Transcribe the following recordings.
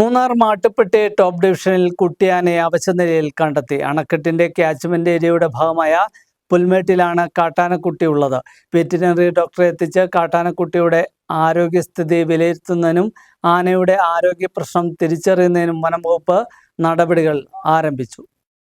Munnar Mattupetty top ഡിവിഷനിൽ കുട്ടിയാനെ അവശനിലയിൽ കണ്ടെത്തി. അണക്കെട്ടിന്റെ ക്യാച്ച്മെന്റ് ഏരിയയുടെ ഭാഗമായ പുൽമേട്ടിലാണ് കാട്ടാനക്കുട്ടി ഉള്ളത്. വെറ്റിനറി ഡോക്ടറെ എത്തിച്ച് കാട്ടാനക്കുട്ടിയുടെ ആരോഗ്യസ്ഥിതി വിലയിരുത്തുന്നതിനും ആനയുടെ ആരോഗ്യ പ്രശ്നം തിരിച്ചറിയുന്നതിനും വനംവകുപ്പ് നടപടികൾ ആരംഭിച്ചു.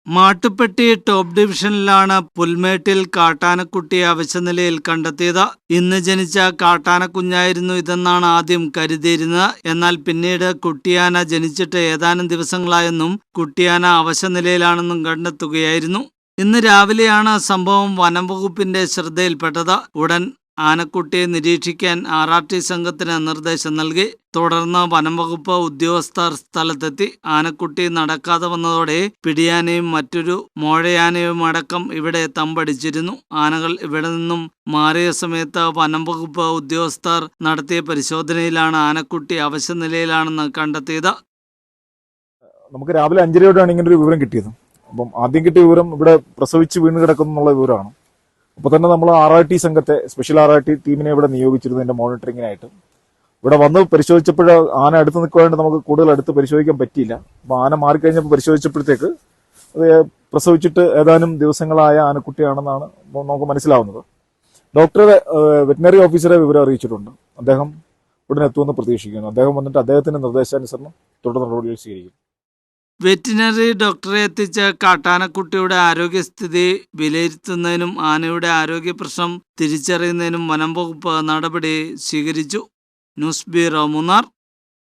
മാട്ടുപ്പെട്ടി ടോപ്പ് ഡിവിഷനിലാണ് പുൽമേട്ടിൽ കാട്ടാനക്കുട്ടിയെ അവശനിലയിൽ കണ്ടെത്തിയത്. ഇന്ന് ജനിച്ച കാട്ടാനക്കുഞ്ഞായിരുന്നു ഇതെന്നാണ് ആദ്യം കരുതിയിരുന്നത്. എന്നാൽ പിന്നീട് കുട്ടിയാന ജനിച്ചിട്ട് ഏതാനും ദിവസങ്ങളായെന്നും കുട്ടിയാന അവശനിലയിലാണെന്നും കണ്ടെത്തുകയായിരുന്നു. ഇന്ന് രാവിലെയാണ് സംഭവം വനം വകുപ്പിന്റെ ശ്രദ്ധയിൽപ്പെട്ടത്. ഉടൻ ആനക്കുട്ടിയെ നിരീക്ഷിക്കാൻ ആർ ആർ ടി സംഘത്തിന് നിർദ്ദേശം നൽകി. തുടർന്ന് വനംവകുപ്പ് ഉദ്യോഗസ്ഥർ സ്ഥലത്തെത്തി. ആനക്കുട്ടി നടക്കാതെ വന്നതോടെ പിടിയാനയും മറ്റൊരു മോഴയാനയും അടക്കം ഇവിടെ തമ്പടിച്ചിരുന്നു. ആനകൾ ഇവിടെ നിന്നും മാറിയ സമയത്ത് വനംവകുപ്പ് ഉദ്യോഗസ്ഥർ നടത്തിയ പരിശോധനയിലാണ് ആനക്കുട്ടി അവശ്യ നിലയിലാണെന്ന് കണ്ടെത്തിയത്. നമുക്ക് രാവിലെ അഞ്ചരയോടെയാണ് ഇങ്ങനെ ഒരു വിവരം കിട്ടിയത്. അപ്പം ആദ്യം കിട്ടിയ വിവരം ഇവിടെ പ്രസവിച്ച് വീണ് കിടക്കുന്നു എന്നുള്ള വിവരമാണ്. അപ്പോൾ തന്നെ നമ്മൾ ആർ ആർ ടി സംഘത്തെ സ്പെഷ്യൽ ആർ ആർ ടി ടീമിനെ ഇവിടെ നിയോഗിച്ചിരുന്നു എന്റെ മോണിറ്ററിങ്ങിനായിട്ട് ഇവിടെ വന്ന് പരിശോധിച്ചപ്പോൾ ആന അടുത്ത് നിൽക്കുവാണ്ട് നമുക്ക് കൂടുതൽ അടുത്ത് പരിശോധിക്കാൻ പറ്റിയില്ല. അപ്പോൾ ആന മാറിക്കഴിഞ്ഞപ്പോൾ പരിശോധിച്ചപ്പോഴത്തേക്ക് അത് പ്രസവിച്ചിട്ട് ഏതാനും ദിവസങ്ങളായ ആനക്കുട്ടിയാണെന്നാണ് നമുക്ക് മനസ്സിലാവുന്നത്. ഡോക്ടറെ വെറ്റിനറി ഓഫീസറെ വിവരം അറിയിച്ചിട്ടുണ്ട്. അദ്ദേഹം ഉടനെ എത്തുമെന്ന് പ്രതീക്ഷിക്കുന്നു. അദ്ദേഹം വന്നിട്ട് അദ്ദേഹത്തിന്റെ നിർദ്ദേശാനുസരണം തുടർ നടപടികൾ സ്വീകരിക്കും. വെറ്റിനറി ഡോക്ടറെ എത്തിച്ച കാട്ടാനക്കുട്ടിയുടെ ആരോഗ്യസ്ഥിതി വിലയിരുത്തുന്നതിനും ആനയുടെ ആരോഗ്യ പ്രശ്നം തിരിച്ചറിയുന്നതിനും വനം വകുപ്പ് നടപടി സ്വീകരിച്ചു. News bureau Munnar.